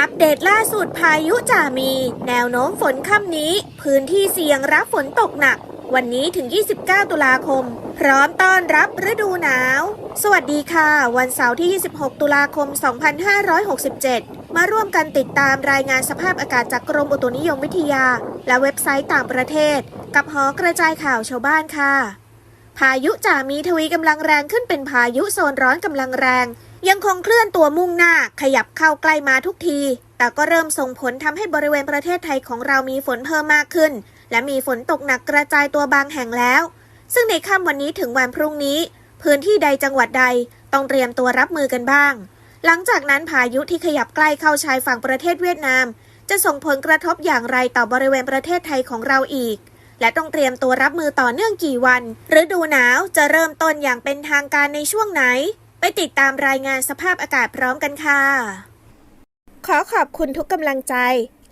อัปเดตล่าสุดพายุจ่ามี แนวโน้มฝนค่ำนี้ พื้นที่เสี่ยงรับฝนตกหนัก วันนี้ถึง 29 ตุลาคม พร้อมต้อนรับฤดูหนาว สวัสดีค่ะ วันเสาร์ที่ 26 ตุลาคม 2567 มาร่วมกันติดตามรายงานสภาพอากาศจากกรมอุตุนิยมวิทยา และเว็บไซต์ต่างประเทศ กับหอกระจายข่าวชาวบ้านค่ะ พายุจ่ามีทวีกำลังแรงขึ้นเป็นพายุโซนร้อนกำลังแรง ยังคงเคลื่อนตัวมุ่งหน้าขยับเข้าใกล้มาทุกที แต่ก็เริ่มส่งผลทำให้บริเวณประเทศไทยของเรามีฝนเพิ่มมากขึ้น และมีฝนตกหนักกระจายตัวบางแห่งแล้ว ซึ่งในค่ำวันนี้ถึงวันพรุ่งนี้ พื้นที่ใดจังหวัดใดต้องเตรียมตัวรับมือกันบ้าง หลังจากนั้นพายุที่ขยับใกล้เข้าชายฝั่งประเทศเวียดนาม จะส่งผลกระทบอย่างไรต่อบริเวณประเทศไทยของเราอีก และต้องเตรียมตัวรับมือต่อเนื่องกี่วันฤดูหนาวจะเริ่มต้นอย่างเป็นทางการในช่วงไหน ไปติดตามรายงานสภาพอากาศพร้อมกันค่ะ ขอขอบคุณทุกกำลังใจ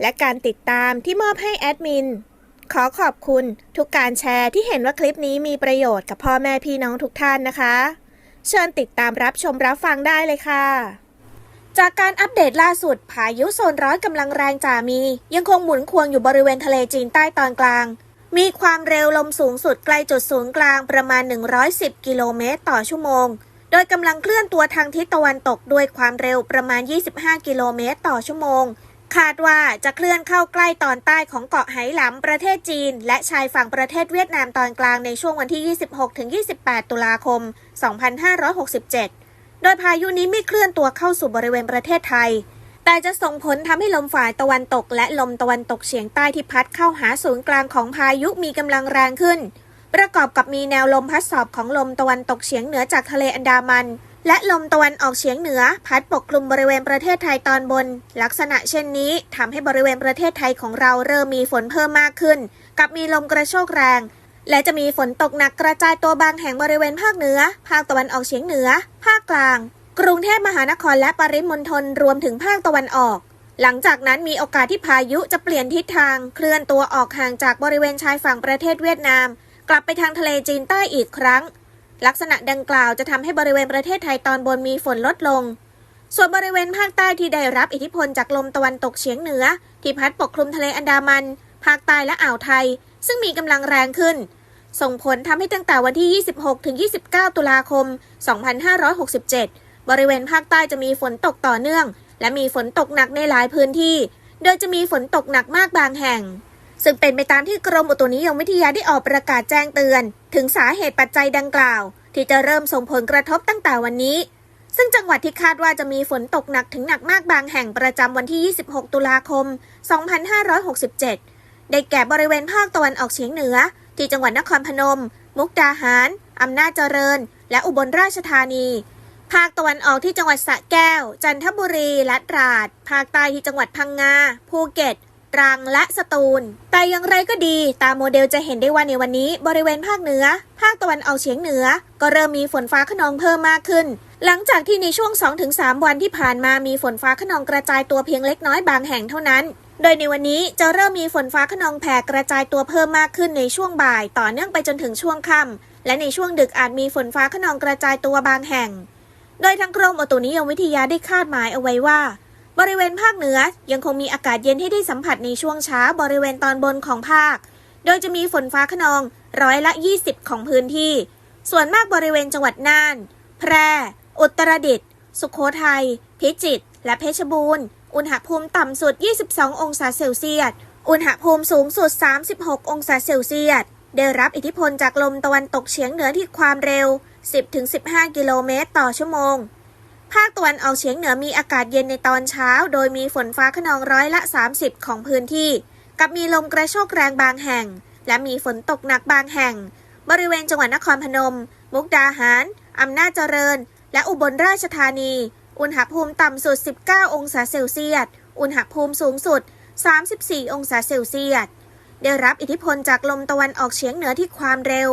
และการติดตามที่มอบให้แอดมิน ขอขอบคุณทุกการแชร์ที่เห็นว่าคลิปนี้มีประโยชน์กับพ่อแม่พี่น้องทุกท่านนะคะ เชิญติดตามรับชมรับฟังได้เลยค่ะจากการอัปเดตล่าสุด พายุโซนร้อนกำลังแรงจ่ามี ยังคงหมุนควงอยู่บริเวณทะเลจีนใต้ตอนกลาง มีความเร็วลมสูงสุดใกล้จุดศูนย์กลางประมาณ 110 กิโลเมตรต่อชั่วโมง โดยกำลังเคลื่อนตัวทางทิศตะวันตกด้วยความเร็วประมาณ 25 กิโลเมตรต่อชั่วโมง คาดว่าจะเคลื่อนเข้าใกล้ตอนใต้ของเกาะไหหลำประเทศจีน และชายฝั่งประเทศเวียดนามตอนกลางในช่วงวันที่ 26-28 ตุลาคม 2567 โดยพายุนี้ไม่เคลื่อนตัวเข้าสู่บริเวณประเทศไทย แต่จะส่งผลทำให้ลมฝ่ายตะวันตก และลมตะวันตกเฉียงใต้ที่พัดเข้าหาศูนย์กลางของพายุมีกำลังแรงขึ้น ประกอบกับมีแนวลมพัดสอบของลมตะวันตกเฉียงเหนือจากทะเลอันดามัน และลมตะวันออกเฉียงเหนือ พัดปกคลุมบริเวณประเทศไทยตอนบน ลักษณะเช่นนี้ทำให้บริเวณประเทศไทยของเราเริ่มมีฝนเพิ่มมากขึ้น กับมีลมกระโชกแรง และจะมีฝนตกหนักกระจายตัวบางแห่งบริเวณภาคเหนือ ภาคตะวันออกเฉียงเหนือ ภาคกลาง รุงเทพมหานครและปริมณฑลรวมถึงภาคตะวันออก หลังจากนั้นมีโอกาสที่พายุจะเปลี่ยนทิศทาง เคลื่อนตัวออกห่างจากบริเวณชายฝั่งประเทศเวียดนาม กลับไปทางทะเลจีนใต้อีกครั้ง ลักษณะดังกล่าวจะทำให้บริเวณประเทศไทยตอนบนมีฝนลดลง ส่วนบริเวณภาคใต้ที่ได้รับอิทธิพลจากลมตะวันตกเฉียงเหนือ ที่พัดปกคลุมทะเลอันดามัน ภาคใต้และอ่าวไทย ซึ่งมีกำลังแรงขึ้นส่งผลทำให้ตั้งแต่วันที่ 26 ถึง 29 ตุลาคม 2567 บริเวณภาคใต้จะมีฝนตกต่อเนื่อง และมีฝนตกหนักในหลายพื้นที่ โดยจะมีฝนตกหนักมากบางแห่ง ซึ่งเป็นไปตามที่กรมอุตุนิยมวิทยาได้ออกประกาศแจ้งเตือน ถึงสาเหตุปัจจัยดังกล่าว ที่จะเริ่มส่งผลกระทบตั้งแต่วันนี้ ซึ่งจังหวัดที่คาดว่าจะมีฝนตกหนักถึงหนักมากบางแห่งประจำวันที่ 26 ตุลาคม 2567 ได้แก่บริเวณภาคตะวันออกเฉียงเหนือ ที่จังหวัดนครพนม มุกดาหารอำนาจเจริญ และอุบลราชธานี ภาคตะวันออกที่จังหวัดสระแก้ว จันทบุรีและตราด ภาคใต้ที่จังหวัดพังงา ภูเก็ตตรังและสตูล แต่อย่างไรก็ดี ตามโมเดลจะเห็นได้ว่าในวันนี้บริเวณภาคเหนือ ภาคตะวันออกเฉียงเหนือ ก็เริ่มมีฝนฟ้าขนองเพิ่มมากขึ้น หลังจากที่ในช่วง 2-3 วันที่ผ่านมามีฝนฟ้าขนองกระจายตัวเพียงเล็กน้อยบางแห่งเท่านั้น โดยในวันนี้จะเริ่มมีฝนฟ้าขนองแผ่กระจายตัวเพิ่มมากขึ้นในช่วงบ่าย ต่อเนื่องไปจนถึงช่วงค่ำและในช่วงดึกอาจมีฝนฟ้าขนองกระจายตัวบางแห่ง โดยทางกรมอุตุนิยมวิทยาได้คาดหมายเอาไว้ว่า บริเวณภาคเหนือยังคงมีอากาศเย็นให้ได้สัมผัสในช่วงเช้าบริเวณตอนบนของภาค โดยจะมีฝนฟ้าขนองร้อยละ 20 ของพื้นที่ ส่วนมากบริเวณจังหวัดน่าน แพร่ อุตรดิตถ์สุโขทัย พิจิตร และเพชรบูรณ์ อุณหภูมิต่ำสุด 22 องศาเซลเซียส อุณหภูมิสูงสุด 36 องศาเซลเซียส ได้รับอิทธิพลจากลมตะวันตกเฉียงเหนือที่ความเร็ว 10-15 กิโลเมตรต่อชั่วโมง ภาคตะวันออกเฉียงเหนือมีอากาศเย็นในตอนเช้า โดยมีฝนฟ้าขนองร้อยละ 30 ของพื้นที่ กับมีลมกระโชกแรงบางแห่ง และมีฝนตกหนักบางแห่ง บริเวณจังหวัดนครพนม มุกดาหาร อำนาจเจริญ และอุบลราชธานี อุณหภูมิต่ำสุด 19 องศาเซลเซียส อุณหภูมิสูงสุด 34 องศาเซลเซียส ได้รับอิทธิพลจากลมตะวันออกเฉียงเหนือที่ความเร็ว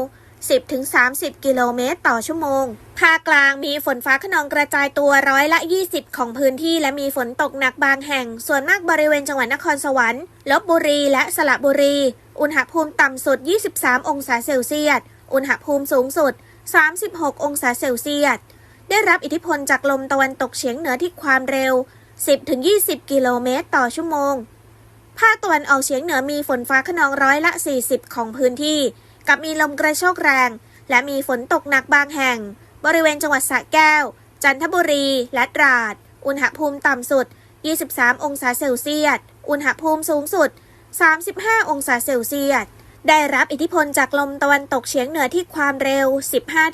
10-30 กิโลเมตรต่อชั่วโมง ภาคกลางมีฝนฟ้าขนองกระจายตัวร้อยละ 20 ของพื้นที่และมีฝนตกหนักบางแห่ง ส่วนมากบริเวณจังหวัดนครสวรรค์ ลบบุรีและสระบุรี อุณหภูมิต่ำสุด 23 องศาเซลเซียส อุณหภูมิสูงสุด 36 องศาเซลเซียส ได้รับอิทธิพลจากลมตะวันตกเฉียงเหนือที่ความเร็ว 10-20 กิโลเมตรต่อชั่วโมง ภาคตะวันออกเฉียงเหนือมีฝนฟ้าขนองร้อยละ 40 ของพื้นที่ กับมีลมกระโชกแรง และมีฝนตกหนักบางแห่ง บริเวณจังหวัดสระแก้ว จันทบุรีและตราด อุณหภูมิต่ำสุด 23 องศาเซลเซียส อุณหภูมิสูงสุด 35 องศาเซลเซียส ได้รับอิทธิพลจากลมตะวันตกเฉียงเหนือที่ความเร็ว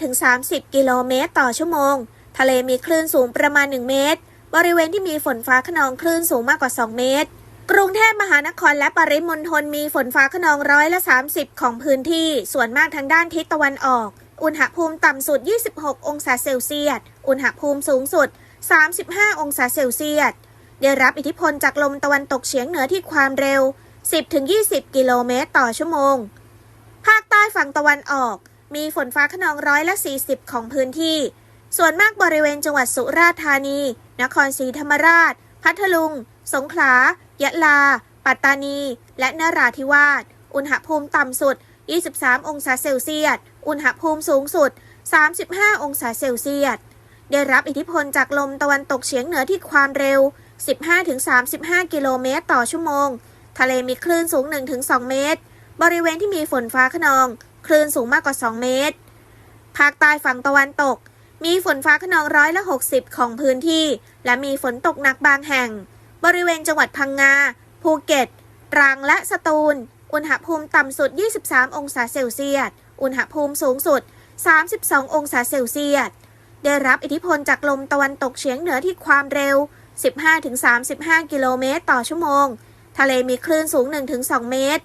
15-30 กิโลเมตรต่อชั่วโมง ทะเลมีคลื่นสูงประมาณ 1 เมตร บริเวณที่มีฝนฟ้าขนองคลื่นสูงมากกว่า 2 เมตร กรุงเทพมหานครและปริมณฑลมีฝนฟ้าขนองร้อยละ 30 ของพื้นที่ ส่วนมากทางด้านทิศตะวันออก อุณหภูมิต่ำสุด 26 องศาเซลเซียส อุณหภูมิสูงสุด 35 องศาเซลเซียส ได้รับอิทธิพลจากลมตะวันตกเฉียงเหนือที่ความเร็ว 10-20 กิโลเมตรต่อชั่วโมง ภาคใต้ฝั่งตะวันออก มีฝนฟ้าขนองร้อยละ 40 ของพื้นที่ ส่วนมากบริเวณจังหวัดสุราษฎร์ธานี นครศรีธรรมราช พัทลุง สงขลา ยะลา ปัตตานี และนราธิวาส อุณหภูมิต่ำสุด 23 องศาเซลเซียส อุณหภูมิสูงสุด 35 องศาเซลเซียส ได้รับอิทธิพลจากลมตะวันตกเฉียงเหนือที่ความเร็ว 15-35 กิโลเมตรต่อชั่วโมง ทะเลมีคลื่นสูง 1-2 เมตร บริเวณที่มีฝนฟ้าขนอง คลื่นสูงมากกว่า 2 เมตร ภาคใต้ฝั่งตะวันตก มีฝนฟ้าขนองร้อยละ 60 ของพื้นที่ และมีฝนตกหนักบางแห่ง บริเวณจังหวัดพังงา ภูเก็ต ตรังและสตูล อุณหภูมิต่ำสุด 23 องศาเซลเซียส อุณหภูมิสูงสุด 32 องศาเซลเซียส ได้รับอิทธิพลจากลมตะวันตกเฉียงเหนือที่ความเร็ว 15-35 กิโลเมตรต่อชั่วโมง ทะเลมีคลื่นสูง 1-2 เมตร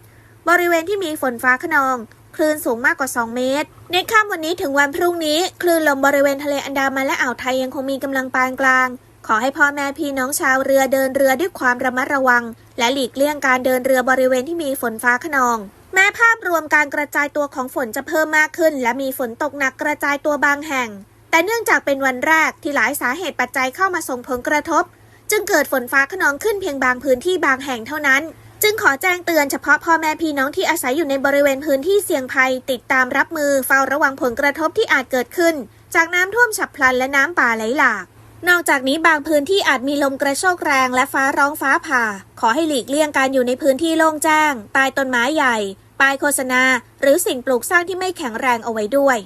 บริเวณที่มีฝนฟ้าขนองคลื่นสูงมากกว่า 2 เมตร ในค่ำวันนี้ถึงวันพรุ่งนี้ คลื่นลมบริเวณทะเลอันดามันและอ่าวไทยยังคงมีกำลังปานกลาง ขอให้พ่อแม่พี่น้องชาวเรือเดินเรือด้วยความระมัดระวัง และหลีกเลี่ยงการเดินเรือบริเวณที่มีฝนฟ้าขนอง แม้ภาพรวมการกระจายตัวของฝนจะเพิ่มมากขึ้น และมีฝนตกหนักกระจายตัวบางแห่ง แต่เนื่องจากเป็นวันแรกที่หลายสาเหตุปัจจัยเข้ามาส่งผลกระทบ จึงเกิดฝนฟ้าขนองขึ้นเพียงบางพื้นที่บางแห่งเท่านั้น จึงขอแจ้งเตือนเฉพาะพ่อแม่พี่น้องที่อาศัยอยู่ในบริเวณพื้นที่เสี่ยงภัย ติดตามรับมือเฝ้าระวังผลกระทบที่อาจเกิดขึ้น จากน้ำท่วมฉับพลันและน้ำป่าไหลหลาก นอกจากนี้บางพื้นที่อาจมีลมกระโชกแรงและฟ้าร้องฟ้าผ่า ขอให้หลีกเลี่ยงการอยู่ในพื้นที่โล่งแจ้ง ใต้ต้นไม้ใหญ่ ป้ายโฆษณา หรือสิ่งปลูกสร้างที่ไม่แข็งแรงเอาไว้ด้วย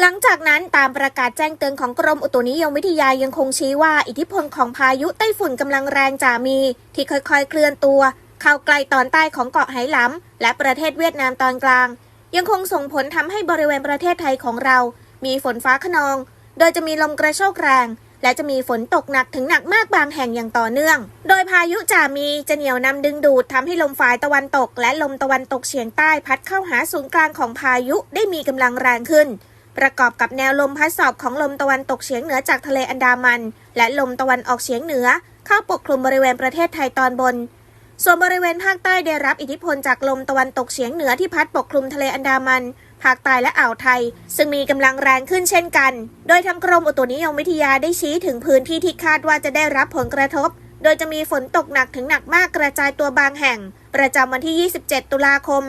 หลังจากนั้นตามประกาศแจ้งเตือนของกรมอุตุนิยมวิทยายังคงชี้ว่าอิทธิพลของพายุไต้ฝุ่นกำลังแรงจะมี ที่ค่อยๆเคลื่อนตัว เข้าใกล้ตอนใต้ของเกาะไหหลำและประเทศเวียดนามตอนกลาง ยังคงส่งผลทำให้บริเวณประเทศไทยของเรา มีฝนฟ้าขนอง โดยจะมีลมกระโชกแรง และจะมีฝนตกหนักถึงหนักมากบางแห่งอย่างต่อเนื่อง โดยพายุจะมีจะเหนี่ยวนำดึงดูดทำให้ลมฝ่ายตะวันตก และลมตะวันตกเฉียงใต้พัดเข้าหาศูนย์กลางของพายุได้มีกำลังแรงขึ้น ประกอบกับแนวลมพัดสอบของลมตะวันตกเฉียงเหนือจากทะเลอันดามัน และลมตะวันออกเฉียงเหนือ เข้าปกคลุมบริเวณประเทศไทยตอนบนส่วนบริเวณภาคใต้ได้รับอิทธิพลจากลมตะวันตกเฉียงเหนือที่พัดปกคลุมทะเลอันดามัน ภาคใต้และอ่าวไทย ซึ่งมีกำลังแรงขึ้นเช่นกัน โดยทางกรมอุตุนิยมวิทยาได้ชี้ถึงพื้นที่ที่คาดว่าจะได้รับผลกระทบ โดยจะมีฝนตกหนักถึงหนักมากกระจายตัวบางแห่ง ประจำวันที่ 27 ตุลาคม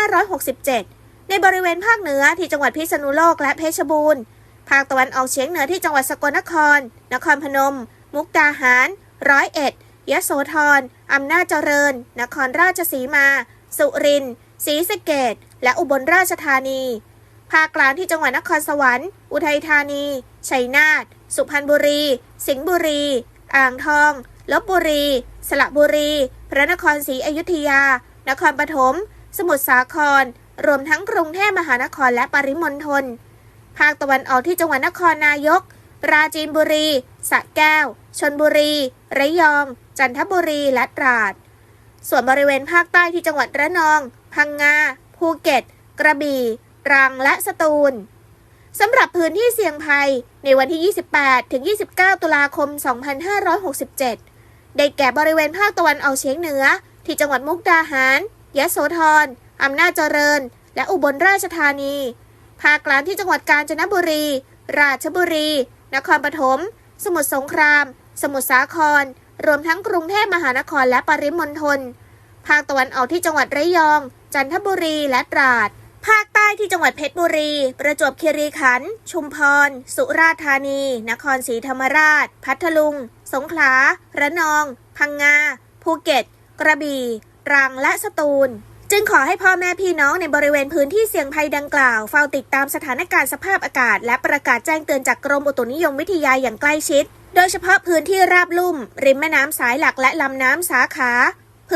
2567 ในบริเวณภาคเหนือที่จังหวัดพิษณุโลกและเพชรบูรณ์ ภาคตะวันออกเฉียงเหนือที่จังหวัดสกลนคร นครพนม มุกดาหาร ร้อยเอ็ดยโสธรอำนาจเจริญ นครราชสีมา สุรินทร์ศรีสะเกด และอุบลราชธานี ภาคกลางที่จังหวัดนครสวรรค์ อุทัยธานี ชัยนาท สุพรรณบุรี สิงห์บุรี อ่างทอง ลบบุรี สระบุรี พระนครศรีอยุธยา นครปฐม สมุทรสาคร รวมทั้งกรุงเทพมหานครและปริมณฑล ภาคตะวันออกที่จังหวัดนครนายก ปราจีนบุรี สระแก้ว ชนบุรี ระยอง จันทบุรี และตราดส่วนบริเวณภาคใต้ที่จังหวัดระนอง พังงา ภูเก็ต กระบี่ตรังและสตูลสำหรับพื้นที่เสี่ยงภัยในวันที่ 28 ถึง 29 ตุลาคม 2567 ได้แก่บริเวณภาคตะวันออกเฉียงเหนือ ที่จังหวัดมุกดาหาร ยะโสธร อำนาจเจริญ และอุบลราชธานี ภาคกลางที่จังหวัดกาญจนบุรี ราชบุรี นครปฐม สมุทรสงคราม สมุทรสาคร รวมทั้งกรุงเทพมหานครและปริมณฑล ภาคตะวันออกที่จังหวัดระยอง จันทบุรีและตราด ภาคใต้ที่จังหวัดเพชรบุรี ประจวบคีรีขันธ์ ชุมพร สุราษฎร์ธานี นครศรีธรรมราช พัทลุง สงขลา ระนอง พังงา ภูเก็ต กระบี่ ตรัง และสตูลจึงขอให้พ่อแม่พี่น้องในบริเวณพื้นที่เสี่ยงภัยดังกล่าวเฝ้าติดตามสถานการณ์สภาพอากาศ และประกาศแจ้งเตือนจากกรมอุตุนิยมวิทยาอย่างใกล้ชิด โดยเฉพาะพื้นที่ราบลุ่ม ริมแม่น้ำสายหลักและลำน้ำสาขา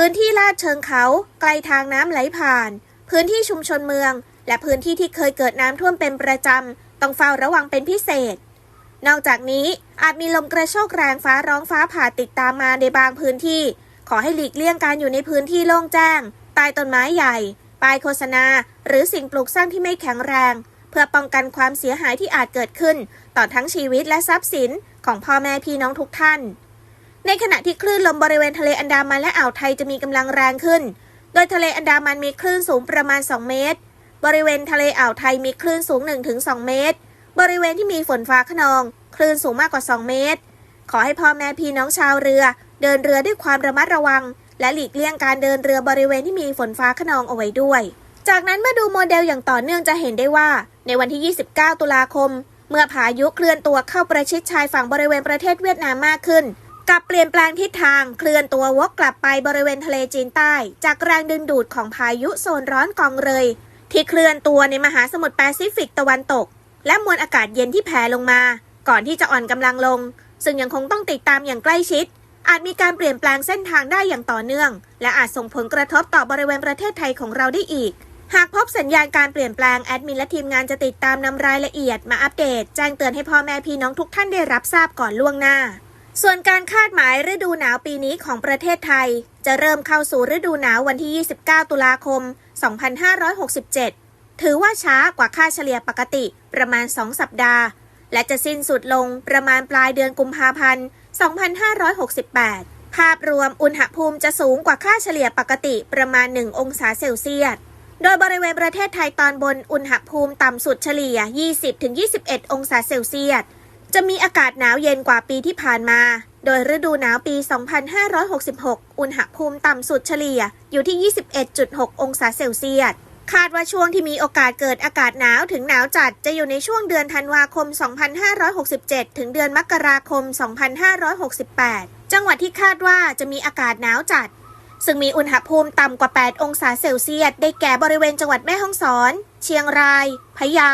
พื้นที่ลาดเชิงเขาไกลทางน้ำไหลผ่าน พื้นที่ชุมชนเมือง และพื้นที่ที่เคยเกิดน้ำท่วมเป็นประจำต้องเฝ้าระวังเป็นพิเศษ นอกจากนี้อาจมีลมกระโชกแรงฟ้าร้องฟ้าผ่าติดตามมาในบางพื้นที่ ขอให้หลีกเลี่ยงการอยู่ในพื้นที่โล่งแจ้งใต้ต้นไม้ใหญ่ป้ายโฆษณา หรือสิ่งปลูกสร้างที่ไม่แข็งแรง เพื่อป้องกันความเสียหายที่อาจเกิดขึ้น ต่อทั้งชีวิตและทรัพย์สินของพ่อแม่พี่น้องทุกท่าน ในขณะที่คลื่นลมบริเวณทะเลอันดามันและอ่าวไทยจะมีกำลังแรงขึ้น โดยทะเลอันดามันมีคลื่นสูงประมาณ 2 เมตร บริเวณทะเลอ่าวไทยมีคลื่นสูง 1-2 เมตร บริเวณที่มีฝนฟ้าขนอง คลื่นสูงมากกว่า 2 เมตร ขอให้พ่อแม่พี่น้องชาวเรือ เดินเรือด้วยความระมัดระวัง และหลีกเลี่ยงการเดินเรือบริเวณที่มีฝนฟ้าขนองเอาไว้ด้วย จากนั้นเมื่อดูโมเดลอย่างต่อเนื่องจะเห็นได้ว่า ในวันที่ 29 ตุลาคม เมื่อพายุเคลื่อนตัวเข้าประชิดชายฝั่งบริเวณประเทศเวียดนามมากขึ้น กับเปลี่ยนแปลงทิศทางเคลื่อนตัววกกลับไปบริเวณทะเลจีนใต้ จากแรงดึงดูดของพายุโซนร้อนกองเรยที่เคลื่อนตัวในมหาสมุทรแปซิฟิกตะวันตก และมวลอากาศเย็นที่แผ่ลงมา ก่อนที่จะอ่อนกำลังลง ซึ่งยังคงต้องติดตามอย่างใกล้ชิด อาจมีการเปลี่ยนแปลงเส้นทางได้อย่างต่อเนื่อง และอาจส่งผลกระทบต่อบริเวณประเทศไทยของเราได้อีก หากพบสัญญาณการเปลี่ยนแปลงแอดมินและทีมงานจะติดตามนำรายละเอียดมาอัปเดต แจ้งเตือนให้พ่อแม่พี่น้องทุกท่านได้รับทราบก่อนล่วงหน้า ส่วนการคาดหมายฤดูหนาวปีนี้ของประเทศไทย จะเริ่มเข้าสู่ฤดูหนาววันที่ 29 ตุลาคม 2567 ถือว่าช้ากว่าค่าเฉลี่ยปกติประมาณ 2 สัปดาห์ และจะสิ้นสุดลงประมาณปลายเดือนกุมภาพันธ์ 2568 ภาพรวมอุณหภูมิจะสูงกว่าค่าเฉลี่ยปกติประมาณ 1 องศาเซลเซียส โดยบริเวณประเทศไทยตอนบนอุณหภูมิต่ำสุดเฉลี่ย 20-21 องศาเซลเซียส จะมีอากาศหนาวเย็นกว่าปีที่ผ่านมา โดยฤดูหนาวปี 2566 อุณหภูมิต่ำสุดเฉลี่ยอยู่ที่ 21.6 องศาเซลเซียส คาดว่าช่วงที่มีโอกาสเกิดอากาศหนาวถึงหนาวจัดจะอยู่ในช่วงเดือนธันวาคม 2567 ถึงเดือนมกราคม 2568 จังหวัดที่คาดว่าจะมีอากาศหนาวจัด ซึ่งมีอุณหภูมิต่ำกว่า 8 องศาเซลเซียส ได้แก่บริเวณจังหวัดแม่ฮ่องสอน เชียงราย พะเยา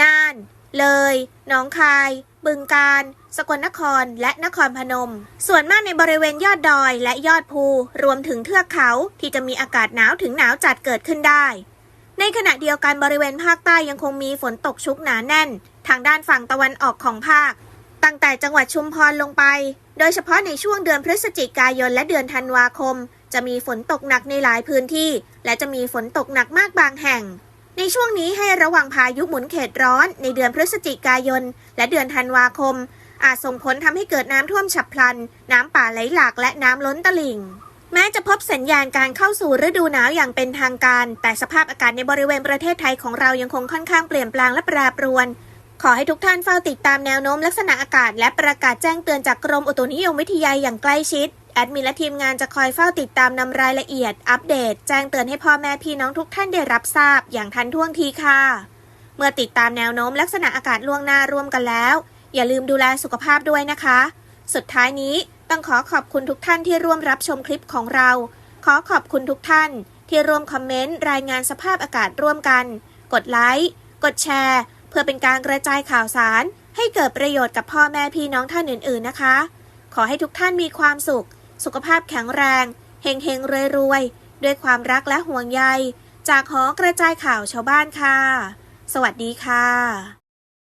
น่าน เลย หนองคาย บึงกาฬสกลนคร และนครพนม ส่วนมากในบริเวณยอดดอยและยอดภู รวมถึงเทือกเขาที่จะมีอากาศหนาวถึงหนาวจัดเกิดขึ้นได้ ในขณะเดียวกันบริเวณภาคใต้ยังคงมีฝนตกชุกหนาแน่น ทางด้านฝั่งตะวันออกของภาค ตั้งแต่จังหวัดชุมพรลงไป โดยเฉพาะในช่วงเดือนพฤศจิกายนและเดือนธันวาคม จะมีฝนตกหนักในหลายพื้นที่ และจะมีฝนตกหนักมากบางแห่ง ในช่วงนี้ให้ระวังพายุหมุนเขตร้อนในเดือนพฤศจิกายน และเดือนธันวาคม อาจส่งผลทำให้เกิดน้ำท่วมฉับพลัน น้ำป่าไหลหลากและน้ำล้นตลิ่ง แม้จะพบสัญญาณการเข้าสู่ฤดูหนาวอย่างเป็นทางการ แต่สภาพอากาศในบริเวณประเทศไทยของเรายังคงค่อนข้างเปลี่ยนแปลงและแปรปรวน ขอให้ทุกท่านเฝ้าติดตามแนวโน้มลักษณะอากาศ และประกาศแจ้งเตือนจากกรมอุตุนิยมวิทยาอย่างใกล้ชิด แอดมินและทีมงานจะคอยเฝ้าติดตามนำรายละเอียด อัปเดต แจ้งเตือนให้พ่อแม่พี่น้องทุกท่านได้รับทราบอย่างทันท่วงทีค่ะ เมื่อติดตามแนวโน้มลักษณะอากาศล่วงหน้าร่วมกันแล้ว อย่าลืมดูแลสุขภาพด้วยนะคะ สุดท้ายนี้ต้องขอขอบคุณทุกท่านที่ร่วมรับชมคลิปของเรา ขอขอบคุณทุกท่าน ที่ร่วมคอมเมนต์รายงานสภาพอากาศร่วมกัน กดไลค์ กดแชร์ เพื่อเป็นการกระจายข่าวสาร ให้เกิดประโยชน์กับพ่อแม่พี่น้องท่านอื่น ๆ นะคะ ขอให้ทุกท่านมีความสุข สุขภาพแข็งแรงเฮงเฮงรวยรวยด้วยความรักและห่วงใย จากหอกระจายข่าวชาวบ้านค่ะ สวัสดีค่ะ